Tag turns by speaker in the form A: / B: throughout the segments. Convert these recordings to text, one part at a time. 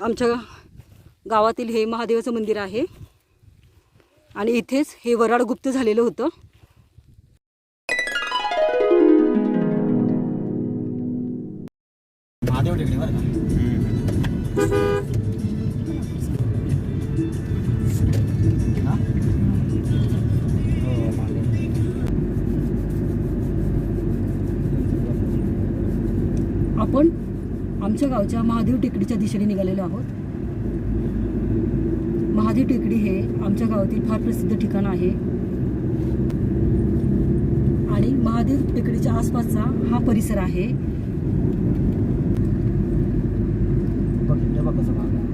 A: आमच्या गावातील हे महादेवाचं मंदिर आहे. आणि इथेच हे वराड गुप्त झालेलं होतं.
B: महादेव.
A: आपण आमच्या गावच्या महादेव टेकडीच्या दिशेने निघालेलो आहोत. महादेव टेकडी हे आमच्या गावातील फार प्रसिद्ध ठिकाण आहे. आणि महादेव टेकडीच्या आसपासचा हा परिसर आहे.
B: हे.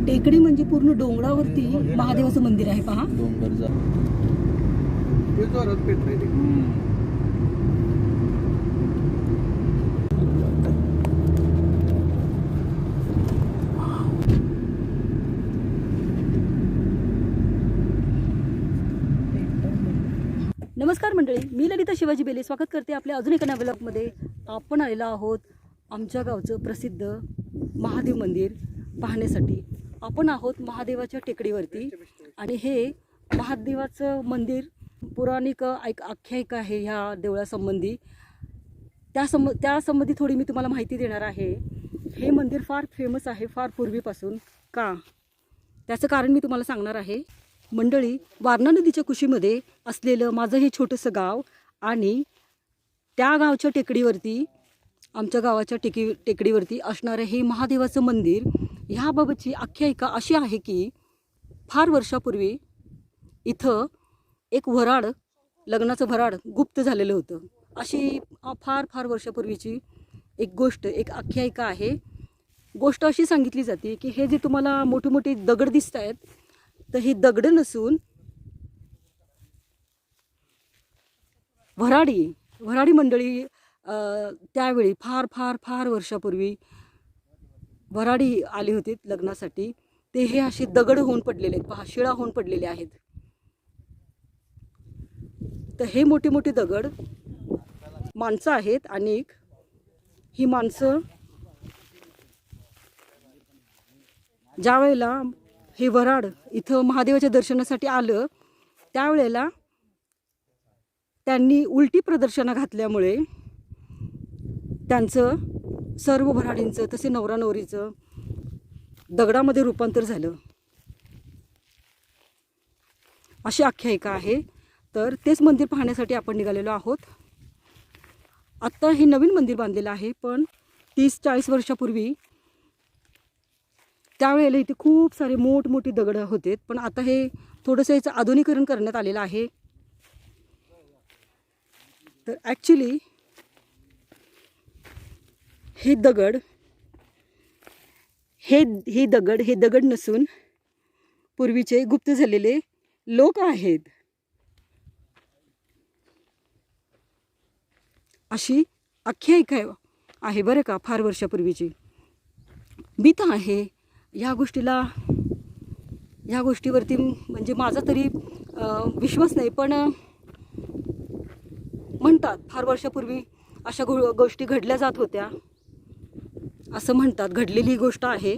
A: टेकडी म्हणजे पूर्ण डोंगरावरती महादेवाचं मंदिर आहे पहा. नमस्कार मंडळी मी ललिता शिवाजी बेले स्वागत करते आपल्या अजून एका ब्लॉगमध्ये आपण आलेलो आहोत आमच्या गावचं प्रसिद्ध महादेव मंदिर पाहण्यासाठी. आपण आहोत महादेवाच्या टेकडीवरती आणि हे महादेवाचं मंदिर पौराणिक ऐक आख्यायिका आहे ह्या देवळासंबंधी. त्या संब त्यासंबंधी थोडी मी तुम्हाला माहिती देणार आहे. हे मंदिर फार फेमस आहे फार पूर्वीपासून का? त्याचं कारण मी तुम्हाला सांगणार आहे. मंडळी वारणा नदीच्या कुशीमध्ये असलेलं माझं हे छोटंसं गाव आणि त्या गावच्या टेकडीवरती आमच्या गावाच्या टेकी टेकडीवरती असणारं हे महादेवाचं मंदिर ह्याबाबतची आख्यायिका अशी आहे की फार वर्षापूर्वी इथं एक वराड लग्नाचं वराड गुप्त झालेलं होतं. अशी फार फार वर्षापूर्वीची एक गोष्ट एक आख्यायिका आहे. गोष्ट अशी सांगितली जाते की हे जे तुम्हाला मोठे मोठे दगड दिसत आहेत तर ही दगड नसून वराडी वराडी मंडळी त्यावेळी फार फार फार वर्षापूर्वी वराडी आली होती लग्नासाठी. ते हे असे दगड होऊन पडलेले आहेत पहा शिळा होऊन पडलेले आहेत. तर हे मोठे मोठे दगड माणसं आहेत आणि ही माणसं ज्या वेळेला हे वराड इथं महादेवाच्या दर्शनासाठी आलं त्यावेळेला त्यांनी उलटी प्रदर्शनं घातल्यामुळे त्यांचं सर्व भराडींचं तसे नवरा नवरीचं दगडामध्ये रूपांतर झालं. अशी आख्यायिका आहे. तर तेच मंदिर पाहण्यासाठी आपण निघालेलो आहोत. आत्ता हे नवीन मंदिर बांधलेलं आहे पण तीस चाळीस वर्षापूर्वी त्यावेळेला इथे खूप सारे मोठमोठी दगड होते. पण आता हे थोडंसं याचं आधुनिकरण करण्यात आलेलं आहे. तर ॲक्च्युली हे दगड हे हे दगड हे दगड नसून पूर्वीचे गुप्त झालेले लोक आहेत. अशी आख्यायिका आहे बरं का फार वर्षापूर्वीची. मी तर आहे ह्या गोष्टीला ह्या गोष्टीवरती म्हणजे माझा तरी विश्वास नाही पण म्हणतात फार वर्षापूर्वी अशा गो गोष्टी घडल्या जात होत्या. असं म्हणतात घडलेली ही गोष्ट आहे.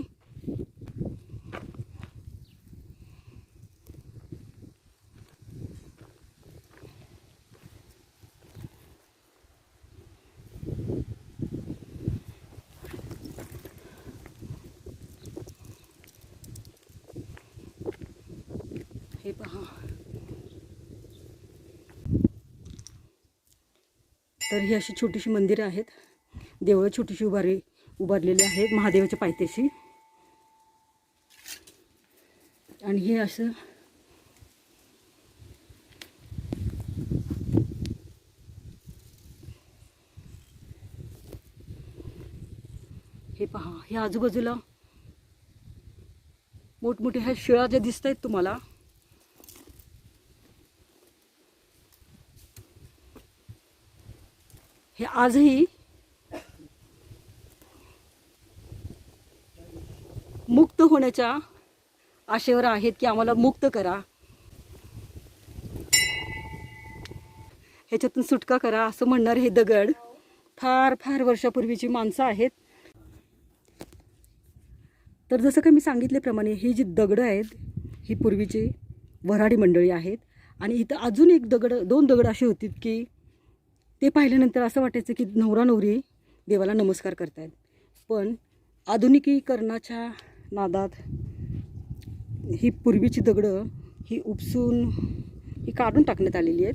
A: हे पहा. तर ही अशी छोटीशी मंदिरं आहेत. देवळं छोटीशी उभारी उभारलेली आहेत महादेवाच्या पायथ्याशी. आणि हे असं हे पहा हे आजूबाजूला मोठमोठे ह्या शिळा ज्या दिसत आहेत तुम्हाला हे आजही मुक्त होण्याच्या आशेवर आहेत की आम्हाला मुक्त करा. ह्याच्यातून सुटका करा असं म्हणणारे हे दगड. फार फार वर्षापूर्वीची माणसं आहेत. तर जसं का मी सांगितल्याप्रमाणे ही जी दगडं आहेत ही पूर्वीची वऱ्हाडी मंडळी आहेत. आणि इथं अजून एक दगड दोन दगड असे होते की ते पाहिल्यानंतर असं वाटायचं की नवरा नवरी देवाला नमस्कार करतायत. पण आधुनिकीकरणाच्या नादात ही पूर्वीची दगडं ही उपसून ही काढून टाकण्यात आलेली आहेत.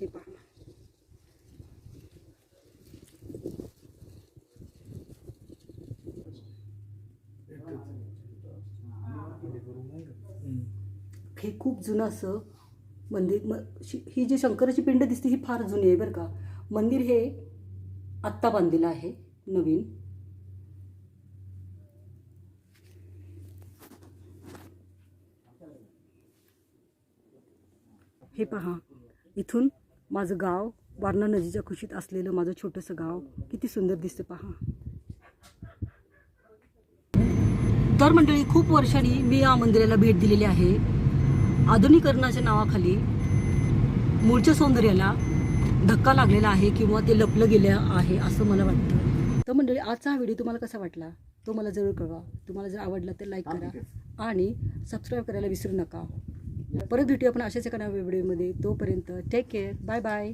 A: हे पहा. हे खूप जुनं असं मंदिर म शि- ही जी शंकराची पिंड दिसते ही फार जुनी आहे बरं का. मंदिर हे आत्ता बांधलेलं आहे नवीन. हे पहा इथून माझं गाव वारणा नदीच्या खुशीत असलेलं माझं छोटंसं गाव किती सुंदर दिसतं पहा. तर मंडळी खूप वर्षांनी मी या मंदिराला भेट दिलेली आहे. आधुनिकरणाच्या नावाखाली मूळच्या सौंदर्याला धक्का लागलेला आहे किंवा ते लपलं गेलं आहे असं मला वाटतं. तर मंडळी आजचा हा व्हिडिओ तुम्हाला कसा वाटला? तो मला जरूर कळवा. तुम्हाला जर आवडला तर लाईक करा आणि सबस्क्राईब करायला विसरू नका. परत भेटूया आपण अशाच एका नव्या व्हिडिओमध्ये. तोपर्यंत टेक केअर बाय बाय